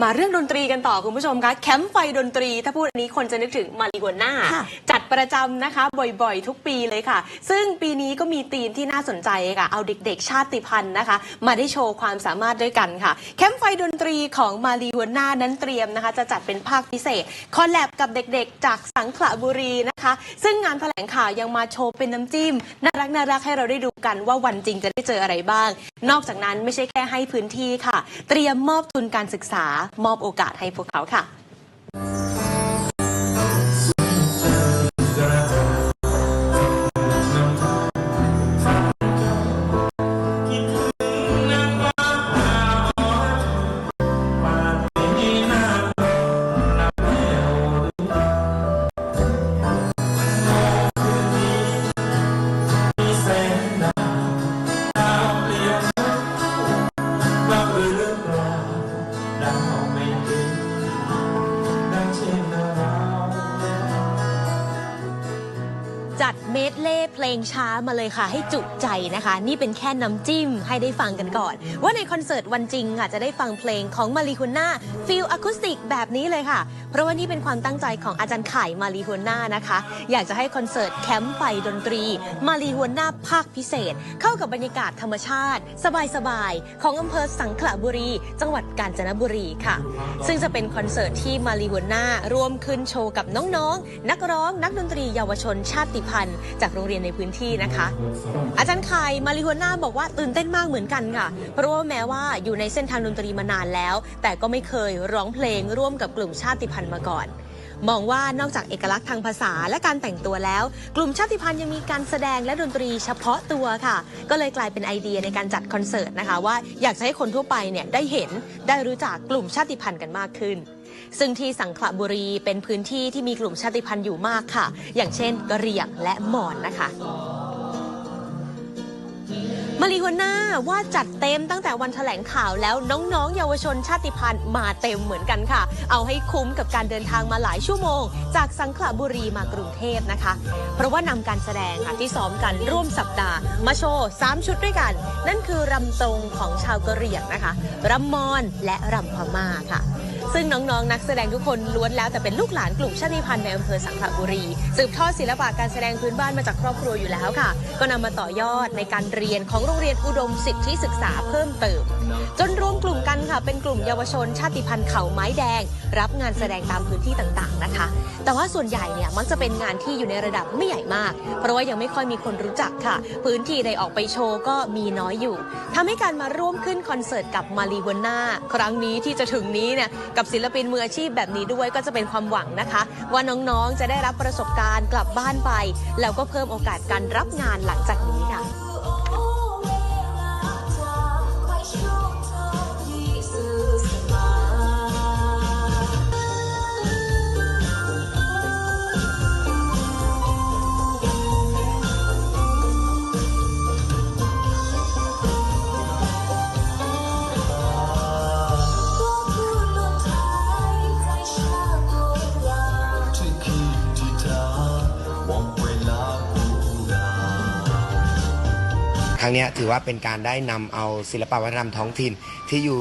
มาเรื่องดนตรีกันต่อคุณผู้ชมคะแคมป์ไฟดนตรี ถ้าพูดอันนี้คนจะนึกถึงมาริโกน่าค่ะจัดประจำนะคะ บ่อยๆ ทุกปีเลยค่ะ ซึ่งปีนี้ก็มีธีมที่น่าสนใจค่ะ เอาเด็กๆ ชาติพันธุ์นะคะ มาได้โชว์ความสามารถด้วยกันค่ะ แคมป์ไฟดนตรีของมาริโกน่านั้นเตรียมนะคะ จะจัดเป็นภาคพิเศษ คอลแลบกับเด็กๆ จากสังขละบุรีนะคะ ซึ่งงานแถลงข่าวยังมาโชว์เป็นน้ำจิ้มน่ารักน่ารักๆให้เราได้ดูกันว่าวันจริงจะได้เจออะไรบ้าง นอกจากนั้นไม่ใช่แค่ให้พื้นที่ค่ะ เตรียมมอบทุนการศึกษามอบโอกาสให้พวกเขาค่ะ เพลงช้ามาเลยค่ะ ให้จุใจนะคะ นี่เป็นแค่น้ำจิ้มให้ได้ฟังกันก่อน ว่าในคอนเสิร์ตวันจริงค่ะจะได้ฟังเพลงของมารีฮุน่าฟิลอะคูสติกแบบนี้เลยค่ะ เพราะว่านี่เป็นความตั้งใจของอาจารย์ไข่มารีฮุน่านะคะ อยากจะให้คอนเสิร์ตแคมป์ไฟดนตรี มารีฮุน่าภาคพิเศษ เข้ากับบรรยากาศธรรมชาติ สบายๆของอำเภอสังขละบุรี จังหวัดกาญจนบุรีค่ะ ซึ่งจะเป็นคอนเสิร์ตที่มารีฮุน่าร่วมขึ้นโชว์กับน้องๆนักร้องนักดนตรีเยาวชนชาติพันธุ์จากโรงเรียนในพื้นที่นะคะ อาจารย์ไข่มาริโฮน่าบอกว่าตื่นเต้นมากเหมือนกันค่ะ เพราะว่าแม้ว่าอยู่ในเส้นทางดนตรีมานานแล้ว แต่ก็ไม่เคยร้องเพลงร่วมกับกลุ่มชาติพันธุ์มาก่อน มองว่านอกจากเอกลักษณ์ทางภาษาและการแต่งตัวแล้ว กลุ่มชาติพันธุ์ยังมีการแสดงและดนตรีเฉพาะตัวค่ะ ก็เลยกลายเป็นไอเดียในการจัดคอนเสิร์ตนะคะว่าอยากจะให้คนทั่วไปเนี่ยได้เห็นได้รู้จักกลุ่มชาติพันธุ์กันมากขึ้น ซึ่งที่สังขละบุรีเป็นพื้นที่ที่มีกลุ่มชาติพันธุ์อยู่มากค่ะ อย่างเช่นกะเหรี่ยงและมอญนะคะมาริโฮน่าว่าจัดเต็มตั้งแต่วันแถลงข่าวแล้วน้องๆ เยาวชนชาติพันธุ์มาเต็มเหมือนกันค่ะ เอาให้คุ้มกับการเดินทางมาหลายชั่วโมง จากสังขละบุรีมากรุงเทพนะคะ เพราะว่านำการแสดงค่ะที่ซ้อมกันร่วมสัปดาห์ มาโชว์3ชุดด้วยกัน นั่นคือรำตรงของชาวกะเหรี่ยงนะคะรำมอนและรำพม่าค่ะ ซึ่งน้องๆนักแสดงทุกคนล้วนแล้วแต่เป็นลูกหลานกลุ่มชาติพันธุ์ในอำเภอสังขะบุรี สืบทอดศิลปะการแสดงพื้นบ้านมาจากครอบครัวอยู่แล้วค่ะ ก็นำมาต่อยอดในการเรียนของโรงเรียนอุดมสิทธิศึกษาเพิ่มเติม จนรวมกลุ่มกันค่ะ เป็นกลุ่มเยาวชนชาติพันธุ์เขาไม้แดง รับงานแสดงตามพื้นที่ต่างๆนะคะ แต่ว่าส่วนใหญ่เนี่ยมักจะเป็นงานที่อยู่ในระดับไม่ใหญ่มาก เพราะว่ายังไม่ค่อยมีคนรู้จักค่ะ พื้นที่ใดออกไปโชว์ก็มีน้อยอยู่ทำให้การมาร่วมขึ้นคอนเสิร์ตกับมารีวน่าครั้งนี้ที่จะถึงนี้เนี่ยกบศิลปินมืออาชีพแบบนี้ด้วยก็จะเป็นความหวังนะคะ ว่าน้องๆจะได้รับประสบการณ์กลับบ้านไป แล้วก็เพิ่มโอกาสการรับงานหลังจากนี้ ครั้งนี้ถือว่าเป็นการได้นำเอาศิลปวัฒนธรรมท้องถิ่นที่อยู่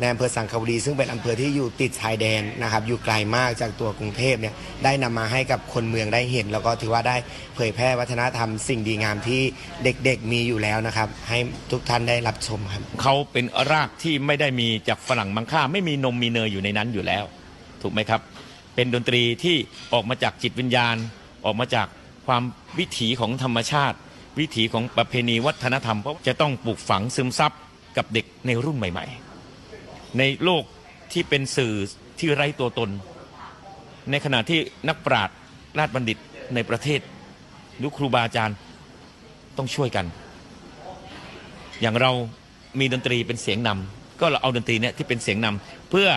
ในอำเภอสังขบุรีซึ่งเป็นอำเภอที่อยู่ติดชายแดนนะครับอยู่ไกลมากจากตัวกรุงเทพเนี่ยได้นำมาให้กับคนเมืองได้เห็น แล้วก็ถือว่าได้เผยแพร่วัฒนธรรมสิ่งดีงามที่เด็กๆมีอยู่แล้วนะครับ ให้ทุกท่านได้รับชมครับ เขาเป็นรากที่ไม่ได้มีจากฝรั่งมังค่า ไม่มีนมมีเนยอยู่ในนั้นอยู่แล้ว ถูกไหมครับ เป็นดนตรีที่ออกมาจากจิตวิญญาณ ออกมาจากความวิถีของธรรมชาติ วิถีของประเพณีวัฒนธรรม เพราะจะต้องปลูกฝังซึมซับกับเด็กในรุ่นใหม่ ๆ ในโลกที่เป็นสื่อที่ไร้ตัวตน ในขณะที่นักปราชญ์ราชบัณฑิตในประเทศหรือครูบาอาจารย์ต้องช่วยกัน อย่างเรามีดนตรีเป็นเสียงนำก็เราเอาดนตรีเนี่ยที่เป็นเสียงนำเพื่อ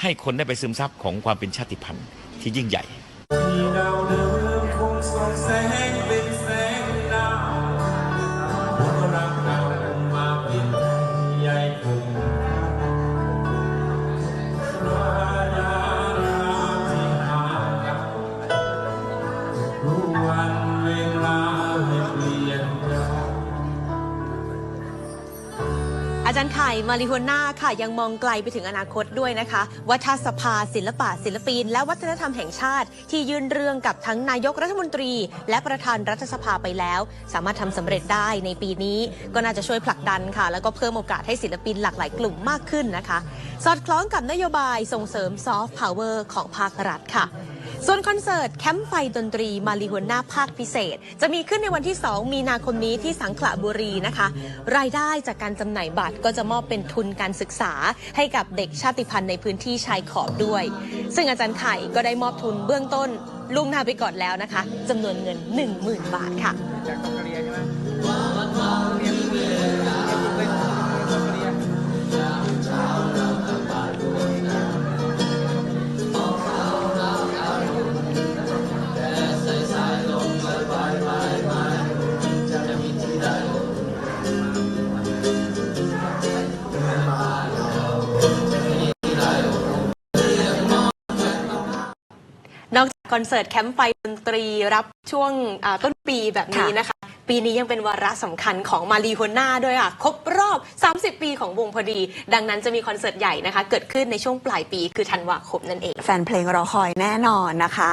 ให้คนได้ไปซึมซับของความเป็นชาติพันธุ์ที่ยิ่งใหญ่ จารย์ไข่มาริโฮน่าค่ะ ยังมองไกลไปถึงอนาคตด้วยนะคะว่าถ้าสภาศิลปะศิลปิน และวัฒนธรรมแห่งชาติ ที่ยื่นเรื่องกับทั้งนายกรัฐมนตรี และประธานรัฐสภาไปแล้ว สามารถทำสำเร็จได้ในปีนี้ ก็น่าจะช่วยผลักดันค่ะ แล้วก็เพิ่มโอกาสให้ศิลปินหลากหลายกลุ่มมากขึ้นนะคะ สอดคล้องกับนโยบายส่งเสริมซอฟต์พาวเวอร์ของภาครัฐค่ะ ส่วนคอนเสิร์ตแคมป์ไฟดนตรีมาริโฮน่าภาคพิเศษ จะมีขึ้นในวันที่ 2 มีนาคมนี้ที่สังขละบุรีนะคะ รายได้จากการจำหน่ายบัตรก็จะมอบเป็นทุนการศึกษา ให้กับเด็กชาติพันธุ์ในพื้นที่ชายขอบด้วย ซึ่งอาจารย์ไข่ก็ได้มอบทุนเบื้องต้นล่วงหน้าไปก่อนแล้วนะคะจำนวนเงิน 10,000 บาทค่ะจากตองกะเรียใช่ไหม อกจากคอนเสิร์ตแคมป์ไฟดนตรีรับช่วงอ่าต้นปีแบบนี้นะคะ ปีนี้ยังเป็นวาระสำคัญของมารีโฮน่าด้วยค่ะ ครบรอบ 30 ปีของวงพอดี ดังนั้นจะมีคอนเสิร์ตใหญ่นะคะ เกิดขึ้นในช่วงปลายปีคือธันวาคมนั่นเอง แฟนเพลงรอคอยแน่นอนนะคะ